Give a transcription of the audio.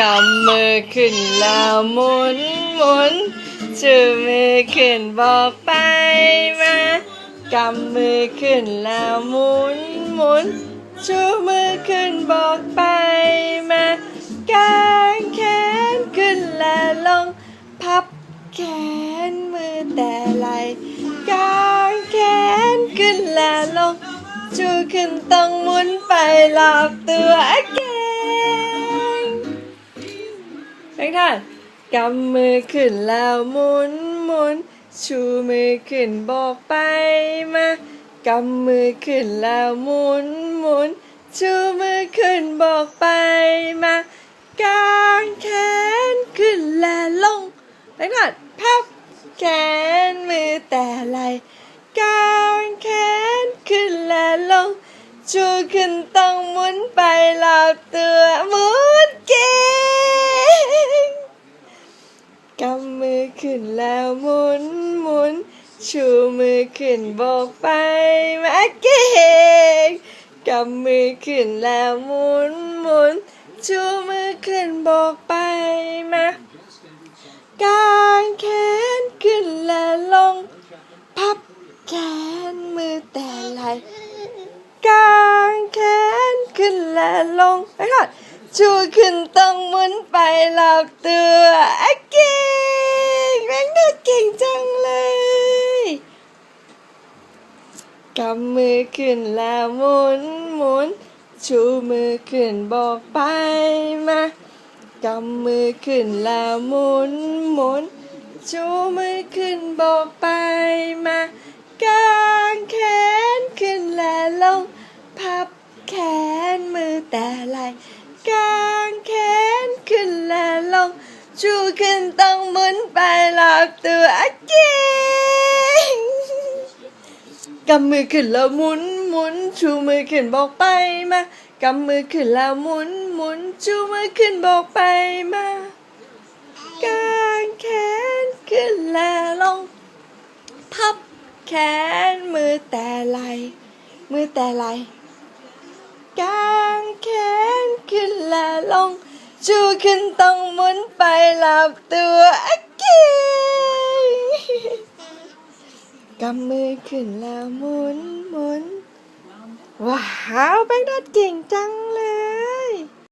กำมือขึ้นแล้วหมุนหมุนชูมือขึ้นบอกไปมากำมือขึ้นแล้วหมุนหมุนชูมือขึ้นบอกไปมากางแขนขึ้นและลง พับแขนมือแต่ไหลกางแขนขึ้นและลง ชูขึ้นต้องหมุนไปรอบตัวเก่ แบงค์ท่านกำมือขึ้นแล้วหมุนหมุนชูมือขึ้นบอกไปมากำมือขึ้นแล้วหมุนหมุนชูมือขึ้นบอกไปมากางแขนขึ้นและลงแบงค์ท่านพับแขนมือแต่ไหลกางแขนขึ้นและลงชูขึ้นต้องหมุนไปรอบตัวหมุนเก่งกำมือขึ้ นแล้วหมุนหมุน ชูมือขึ้นบอกไปมาเก่งกำมือขึ้นแล้วหมุนหมุน ชูมือขึ้นบอกไปมากางแขนขึ้นและลง พับแขนมือแต่ไหลกางแขนขึ้นและลงไปก่อนชูขึ้นต้องหมุนไปรอบตัวอเก่ง ก่งจังเลยกำมือขึ้นแล้วหมุนหมุน ชูมือขึ้นบอกไปมากำมือขึ้นแล้วหมุนหมุน ชูมือขึ้นบอกไปมากางแขนขึ้นและลง พับแขนมือแต่ไหลกางแขนขึ้นและลง ชูขึ้นต้อง หมุนไปรอบตัวอะเก่งกำมือขึ้นแล้วหมุนหมุนชูมือขึ้นบอกไปมากำมือขึ้นแล้วหมุนหมุนชูมือขึ้นบอกไปมากางแขนขึ้นแลลง พับแขนมือแต่ไหลมือแต่ไหลกางแขนขึ้นแลลง ชูขึ้นต้องหมุนไปรอบตัวอะเกง กำมือขึ้นแล้วหมุนหมุนว้าวแบงค์ดอดเก่งจังเลย